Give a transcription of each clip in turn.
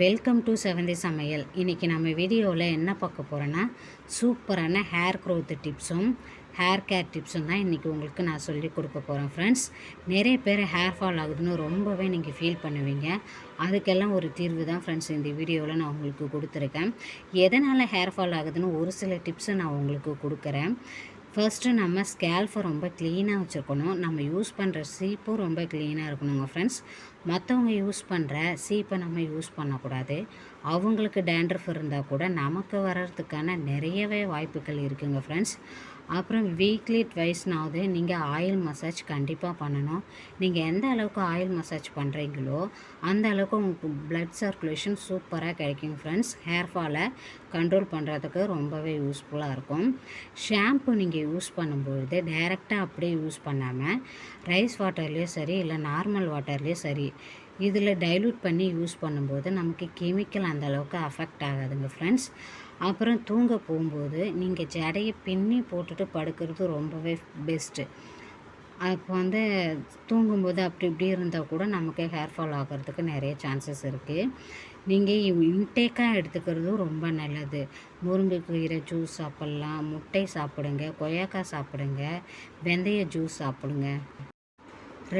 Welcome to செவந்தி சமையல். இன்றைக்கி நம்ம வீடியோவில் என்ன பார்க்க போகிறோன்னா சூப்பரான ஹேர் க்ரோத் டிப்ஸும் ஹேர் கேர் டிப்ஸும் தான் இன்றைக்கி உங்களுக்கு நான் சொல்லி கொடுக்க போகிறேன் ஃப்ரெண்ட்ஸ் நிறைய பேர் ஹேர் ஃபால் ஆகுதுன்னு ரொம்பவே நீங்கள் ஃபீல் பண்ணுவீங்க. அதுக்கெல்லாம் ஒரு தீர்வு தான் ஃப்ரெண்ட்ஸ் இந்த வீடியோவில் நான் உங்களுக்கு கொடுத்துருக்கேன். எதனால் ஹேர் ஃபால் ஆகுதுன்னு ஒரு சில டிப்ஸை நான் உங்களுக்கு கொடுக்குறேன். ஃபர்ஸ்ட்டு நம்ம ஸ்கேல்ஃபை ரொம்ப க்ளீனாக வச்சுருக்கணும். நம்ம யூஸ் பண்ணுற சீப்பும் ரொம்ப க்ளீனாக இருக்கணுங்க ஃப்ரெண்ட்ஸ் மற்றவங்க யூஸ் பண்ணுற சீப்பை நம்ம யூஸ் பண்ணக்கூடாது. அவங்களுக்கு டேண்ட்ரஃப் இருந்தால் கூட நமக்கு வர்றதுக்கான நிறையவே வாய்ப்புகள் இருக்குங்க ஃப்ரெண்ட்ஸ் அப்புறம் வீக்லி ட்வைஸ்னாவது நீங்கள் ஆயில் மசாஜ் கண்டிப்பாக பண்ணணும். நீங்கள் எந்த அளவுக்கு ஆயில் மசாஜ் பண்ணுறீங்களோ அந்த அளவுக்கு உங்களுக்கு ப்ளட் சர்க்குலேஷன் சூப்பராக கிடைக்கும் ஃப்ரெண்ட்ஸ் ஹேர் ஃபாலை கண்ட்ரோல் பண்ணுறதுக்கு ரொம்பவே யூஸ்ஃபுல்லாக இருக்கும். ஷாம்பு நீங்கள் யூஸ் பண்ணும்பொழுது டைரெக்டாக அப்படியே யூஸ் பண்ணாமல் ரைஸ் வாட்டர்லேயும் சரி இல்லை நார்மல் வாட்டர்லேயும் சரி இதில் டைல்யூட் பண்ணி யூஸ் பண்ணும்போது நமக்கு கெமிக்கல் அந்தளவுக்கு அஃபெக்ட் ஆகாதுங்க ஃப்ரெண்ட்ஸ் அப்புறம் தூங்க போகும்போது நீங்கள் ஜடையை பின்னி போட்டுட்டு படுக்கிறது ரொம்பவே பெஸ்ட்டு அப்போ வந்து தூங்கும்போது அப்படி இப்படி இருந்தால் கூட நமக்கு ஹேர் ஃபால் ஆகிறதுக்கு நிறைய சான்சஸ் இருக்குது நீங்கள் இன்டேக்காக எடுத்துக்கிறதும் ரொம்ப நல்லது. முருங்கைக்கீரை ஜூஸ் சாப்பிட்லாம் முட்டை சாப்பிடுங்க கொய்யாக்காய் சாப்பிடுங்க வெந்தய ஜூஸ் சாப்பிடுங்க.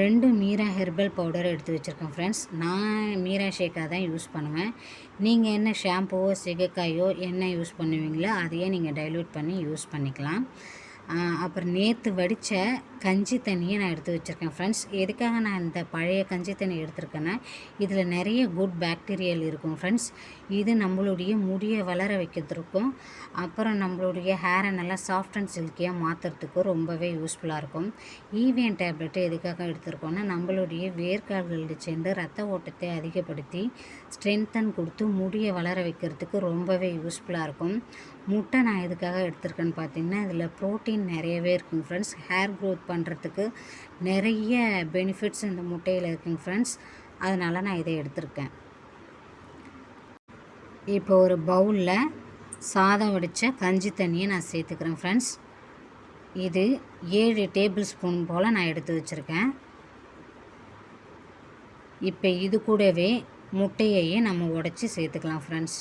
ரெண்டு மீரா ஹெர்பல் பவுடர் எடுத்து வச்சுருக்கேன் ஃப்ரெண்ட்ஸ் நான் மீரா ஷேக்காக தான் யூஸ் பண்ணுவேன். நீங்கள் என்ன ஷாம்புவோ சிகைக்காயோ என்ன யூஸ் பண்ணுவீங்களோ அதையே நீங்கள் டைல்யூட் பண்ணி யூஸ் பண்ணிக்கலாம். அப்புறம் நேற்று வடித்த கஞ்சி தண்ணியை நான் எடுத்து வச்சுருக்கேன் ஃப்ரெண்ட்ஸ் எதுக்காக நான் இந்த பழைய கஞ்சி தண்ணி எடுத்திருக்கேன்னா இதில் நிறைய குட் பேக்டீரியல் இருக்கும் ஃப்ரெண்ட்ஸ் இது நம்மளுடைய முடியை வளர வைக்கிறதுக்கும் அப்புறம் நம்மளுடைய ஹேரை நல்லா சாஃப்ட் அண்ட் சில்கியாக மாற்றுறதுக்கும் ரொம்பவே யூஸ்ஃபுல்லாக இருக்கும். ஈவியன் டேப்லெட்டு எதுக்காக எடுத்திருக்கோன்னா நம்மளுடைய வேர்க்கால்களில் சென்று ரத்த ஓட்டத்தை அதிகப்படுத்தி ஸ்ட்ரென்தன் கொடுத்து முடியை வளர வைக்கிறதுக்கு ரொம்பவே யூஸ்ஃபுல்லாக இருக்கும். முட்டை நான் எதுக்காக எடுத்திருக்கேன்னு பார்த்தீங்கன்னா இதில் ப்ரோட்டீன் நிறையவே இருக்கும் ஃப்ரெண்ட்ஸ் ஹேர் க்ரோத் பண்ணுறதுக்கு நிறைய பெனிஃபிட்ஸ் இந்த முட்டையில் இருக்குங்க ஃப்ரெண்ட்ஸ் அதனால் நான் இதை எடுத்திருக்கேன். இப்போ ஒரு பவுலில் சாதம் வடித்த கஞ்சி தண்ணியை நான் சேர்த்துக்கிறேன் ஃப்ரெண்ட்ஸ் இது ஏழு டேபிள் ஸ்பூன் போல் நான் எடுத்து வச்சுருக்கேன். இப்போ இது கூடவே முட்டையையே நம்ம உடச்சி சேர்த்துக்கலாம் ஃப்ரெண்ட்ஸ்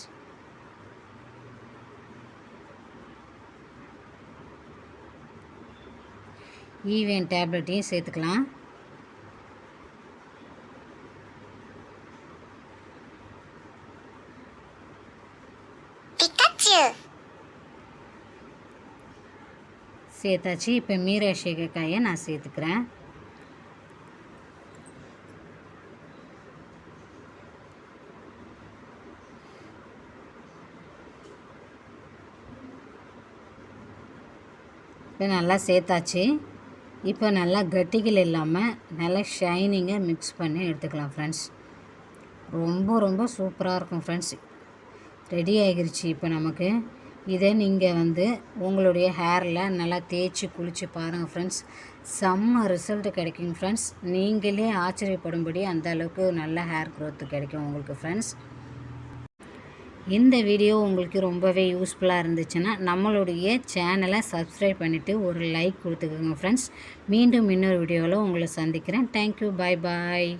ஈவேன் டேப்லெட்டையும் சேர்த்துக்கலாம். சேர்த்தாச்சு. இப்போ மீரா ஷேகக்காயை நான் சேர்த்துக்கிறேன். இப்போ நல்லா சேர்த்தாச்சு. இப்போ நல்லா கட்டிகள் இல்லாமல் நல்லா ஷைனிங்காக மிக்ஸ் பண்ணி எடுத்துக்கலாம் ஃப்ரெண்ட்ஸ் ரொம்ப ரொம்ப சூப்பராக இருக்கும் ஃப்ரெண்ட்ஸ் ரெடி ஆகிருச்சு இப்போ நமக்கு. இதை நீங்கள் வந்து உங்களுடைய ஹேரில் நல்லா தேய்ச்சி குளித்து பாருங்கள் ஃப்ரெண்ட்ஸ் செம்ம ரிசல்ட் கிடைக்கும் ஃப்ரெண்ட்ஸ் நீங்களே ஆச்சரியப்படும்படி அந்த அளவுக்கு நல்ல ஹேர் க்ரோத்து கிடைக்கும் உங்களுக்கு ஃப்ரெண்ட்ஸ் இந்த வீடியோ உங்களுக்கு ரொம்பவே யூஸ்ஃபுல்லாக இருந்துச்சுன்னா நம்மளுடைய சேனலை சப்ஸ்கிரைப் பண்ணிவிட்டு ஒரு லைக் கொடுத்துக்கோங்க ஃப்ரெண்ட்ஸ் மீண்டும் இன்னொரு வீடியோவில் உங்களை சந்திக்கிறேன். தேங்க்யூ பாய் பாய்